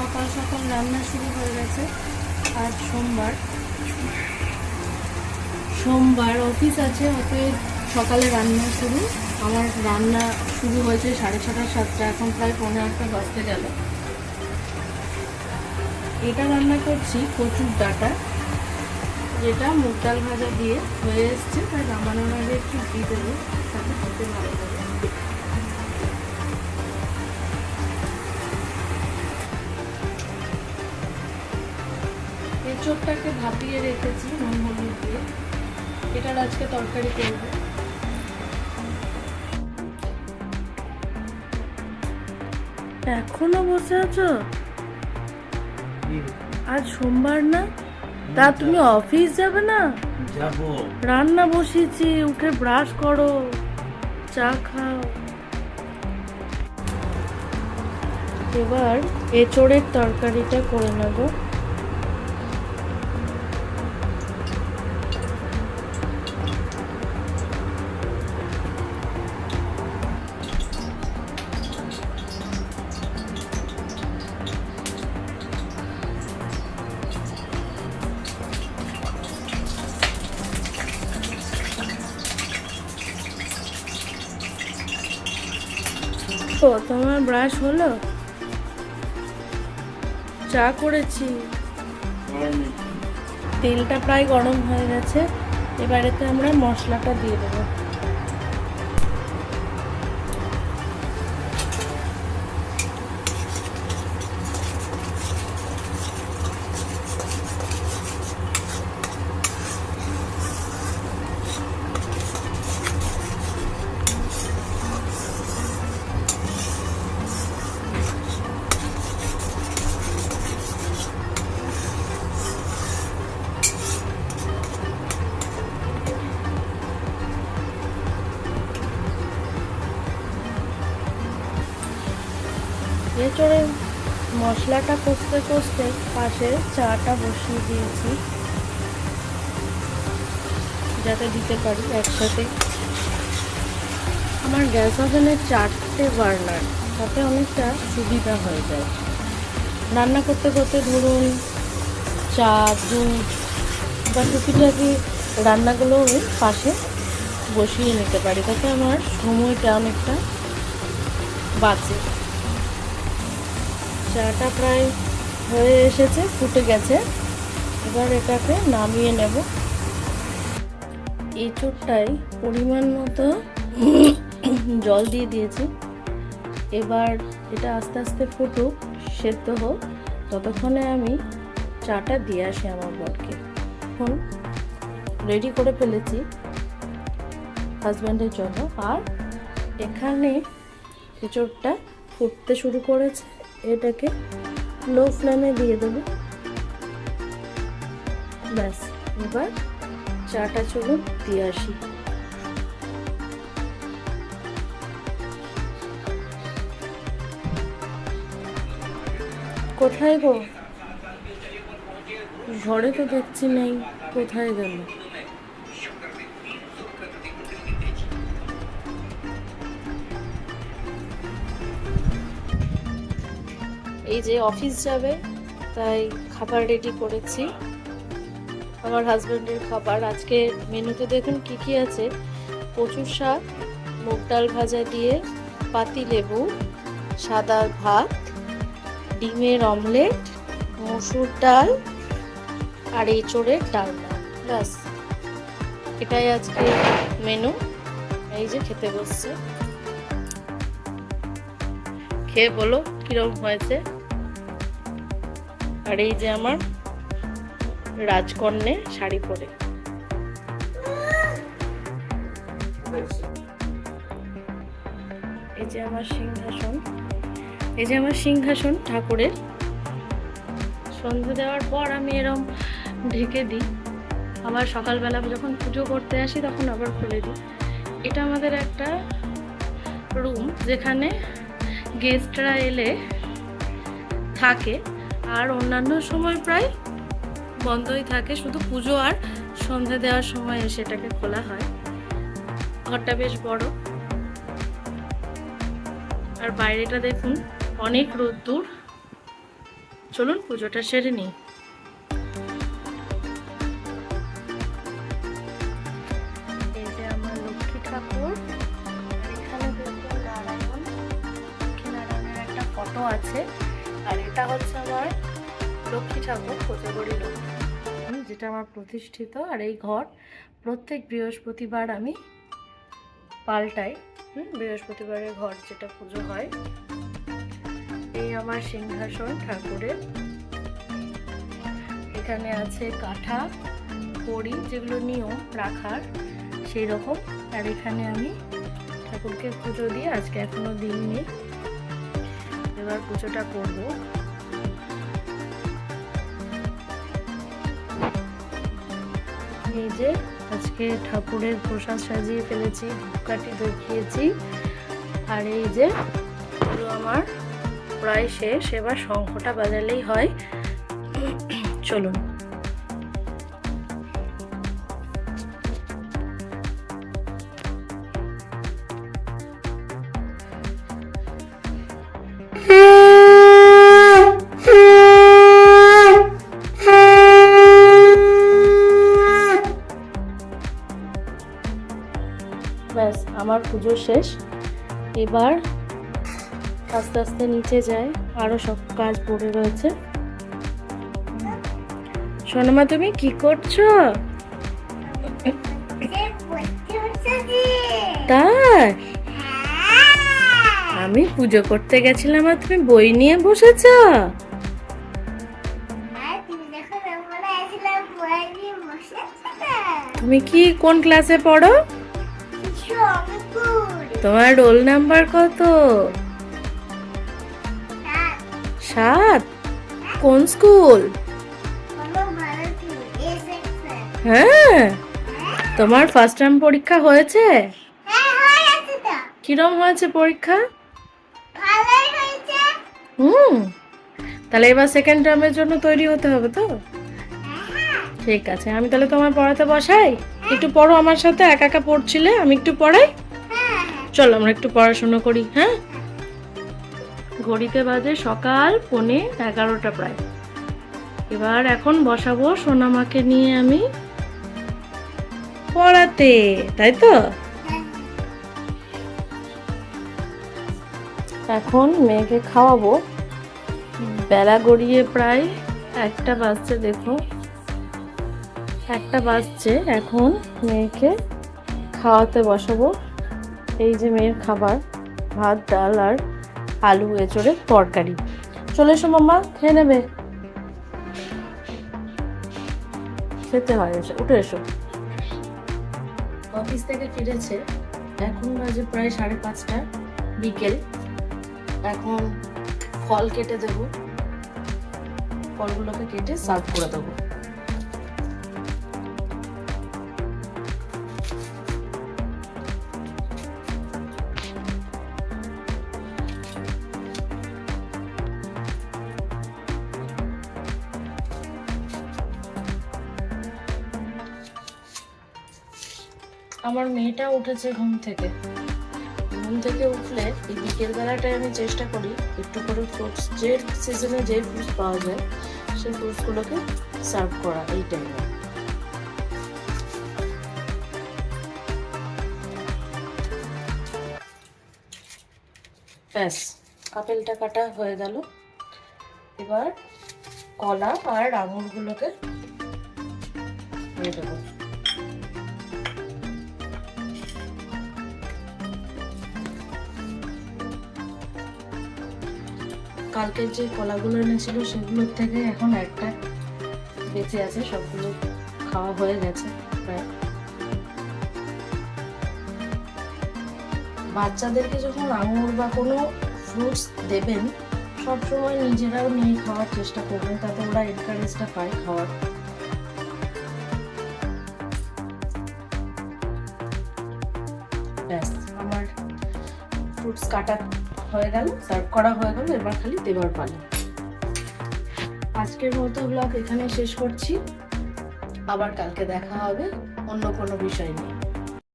সকাল সকাল রান্না শুরু হয়ে গেছে। আজ সোমবার। সোমবার অফিস আছে, অতএব সকালে রান্না শুরু। আমার রান্না শুরু হয়েছে সাড়ে ছটা, সাতটা, এখন প্রায় পনেরো আটটা বাজতে গেল। এটা রান্না করছি কচুর ডাটা। যেটা মুগ ডাল ভাজা দিয়ে হয়ে এসছে, তাই নামানোর আগে একটু ঘি দেবো, তাতে খেতে ভালো লাগে। এঁচোড়টাকে ভাপিয়ে রেখেছি নুন হলুদ দিয়ে। এটার আজকে তরকারি করব। এখনও বসে আছো? আজ সোমবার না? তা তুমি অফিস যাবে না? যাব। রান্না বসিয়েছি উঠে ব্রাশ করো চা খাও। এবার এঁচড়ের তরকারিটা করে নেব। তো তোমার ব্রাশ হলো? চা করেছি। তেলটা প্রায় গরম হয়ে গেছে। এবারেতে আমরা মশলাটা দিয়ে দেবো। এঁচড়ে মশলাটা কষতে কষতে পাশে চাটা বসিয়ে দিয়েছি। যাতে দিতে পারি একসাথে। আমার গ্যাস ওভেনের চারটে বার্নার, তাতে অনেকটা সুবিধা হয়ে যায়। রান্না করতে করতে ধরুন চা, দুধ বা টুকিটাকি রান্নাগুলো আমি পাশে বসিয়ে নিতে পারি, তাতে আমার সময়টা অনেকটা বাঁচে। চাটা প্রায় হয়ে এসেছে, ফুটে গেছে। এবার এটাকে নামিয়ে নেব। এঁচোড়টায় পরিমাণ মতো জল দিয়ে দিয়েছি। এবার এটা আস্তে আস্তে ফুটুক, সেদ্ধ হোক। ততক্ষণে আমি চাটা দিয়ে আসি আমার বরকে। এখন রেডি করে ফেলেছি হাজব্যান্ডের জন্য। আর এখানে এঁচোড়টা ফুটতে শুরু করেছে। এটাকে লো ফ্লেমে দিয়ে দেবো। ব্যাস, এবার চাটা চলুন দিয়ে আসি। কোথায় গো? ঘরে তো দেখছি নেই, কোথায় গেল? এই যে অফিস যাবে, তাই খাবার রেডি করেছি। আমার হাজব্যান্ডের খাবার। আজকে মেনুতে দেখুন কি কি আছে। কচুর শাক, মুগ ডাল ভাজা দিয়ে পাতি লেবু, সাদা ভাত, ডিমের অমলেট মসুর ডাল আর এঁচড়ের ডালনা। ব্যাস। এটাই আজকে মেনু এই যে খেতে বসছে। খেয়ে বলো কীরকম হয়েছে? আর এই যে আমার রাজকন্যে শাড়ি পরে। এই যে আমার সিংহাসন। এই যে আমার সিংহাসন ঠাকুরের। সন্ধে দেওয়ার পর আমি এরম ঢেকে দিই। আবার সকালবেলা যখন পুজো করতে আসি তখন আবার খুলে দিই। এটা আমাদের একটা রুম যেখানে গেস্টরা এলে থাকে। আর অন্যান্য সময় প্রায় বন্ধই থাকে, শুধু পুজো আর সন্ধে দেওয়ার সময় সেটাকে খোলা হয়। ঘরটা বেশ বড়। আর বাইরেটা দেখুন, অনেক রোদ্দুর। চলুন পুজোটা সেরে নিই। আর এটা হচ্ছে আমার লক্ষ্মী ঠাকুর, কোজাগরি লক্ষ্মী। যেটা আমার প্রতিষ্ঠিত আর এই ঘর প্রত্যেক বৃহস্পতিবার আমি পাল্টাই বৃহস্পতিবারের ঘর যেটা পুজো হয়। এই আমার সিংহাসন ঠাকুরের। এখানে আছে কাঠা কড়ি যেগুলো নিয়ম, রাখার সেই রকম আর এখানে আমি ঠাকুরকে পুজো দিয়ে, আজকে এখনও দিইনি। এবার পুজোটা করব। এই যে আজকে ঠাকুরের প্রসাদ সাজিয়ে ফেলেছি, ধূপকাঠি দেখিয়েছি। আর এই যে পুরো আমার প্রায় শেষ, এবার শঙ্খটা বাজালেই হয়। চলুন। পুজো শেষ। এবার আস্তে আস্তে নিচে যায় আরও সব কাজ পড়ে রয়েছে। সোনামা, তুমি কি করছ? তাই? আমি পুজো করতে গেছিলাম আর তুমি বই নিয়ে বসেছ? তুমি কি কোন ক্লাসে পড়ো? তোমার রোল নাম্বার কত? সাত। কোন স্কুল? হ্যাঁ। তোমার ফার্স্ট টার্ম পরীক্ষা হয়েছে? কিরম হয়েছে পরীক্ষা? হুম। তাহলে এবার সেকেন্ড টার্মের জন্য তৈরি হতে হবে তো? ঠিক আছে, আমি তাহলে তোমার পড়াতে বসাই? একটু পড়ো আমার সাথে, একা একা পড়ছিলে, আমি একটু পড়াই? চলো, আমরা একটু পড়াশোনা করি হ্যাঁ? ঘড়িতে বাজে সকাল পনে এগারোটা প্রায়। এবার এখন বসাবো সোনামাকে নিয়ে আমি পড়াতে, তাই তো? এখন মেয়েকে খাওয়াবো। বেলা গড়িয়ে প্রায় একটা বাজছে, দেখো। একটা বাজছে, এখন মেয়েকে খাওয়াতে বসাবো। এই যে মেয়ের খাবার, ভাত, ডাল আর আলু এঁচড়ের তরকারি। চলে এসো মাম্মা, খেয়ে নেবে। খেতে হয়, এসে, উঠে এসো। অফিস থেকে ফিরেছে, এখন বাজে প্রায় সাড়ে পাঁচটা, বিকেল। এখন ফল কেটে দেব। ফলগুলোকে কেটে সার্ভ করে দেবো। আমার মেয়েটা উঠেছে ঘুম থেকে। ঘুম থেকে উঠলে এই বিকেল বেলাটায় আমি চেষ্টা করি একটু করে ফ্রুটস যে সিজনে যে ফ্রুটস পাওয়া যায়, সেই ফ্রুটসগুলোকে সার্ভ করা এই টাইমে ব্যাস, আপেলটা কাটা হয়ে গেল। এবার কলা আর আঙুরগুলোকে দিয়ে দেবো। কালকের যে কলাগুলো এনেছিল সেগুলোর থেকে এখন একটা বেঁচে আছে, সবগুলো খাওয়া হয়ে গেছে বাচ্চাদেরকে যখন আঙুর বা কোনো ফ্রুটস দেবেন সবসময় নিজেরাও নিয়ে খাওয়ার চেষ্টা করবেন, তাতে ওরা এনকারেজটা পায় খাওয়ার। ব্যাস, আমার ফ্রুটস কাটা হয়ে গেল সার্ভ করা হয়ে গেল, এবার খালি দেবার পানি আজকের মতো ব্লগ এখানে শেষ করছি। আবার কালকে দেখা হবে অন্য কোনো বিষয় নিয়ে।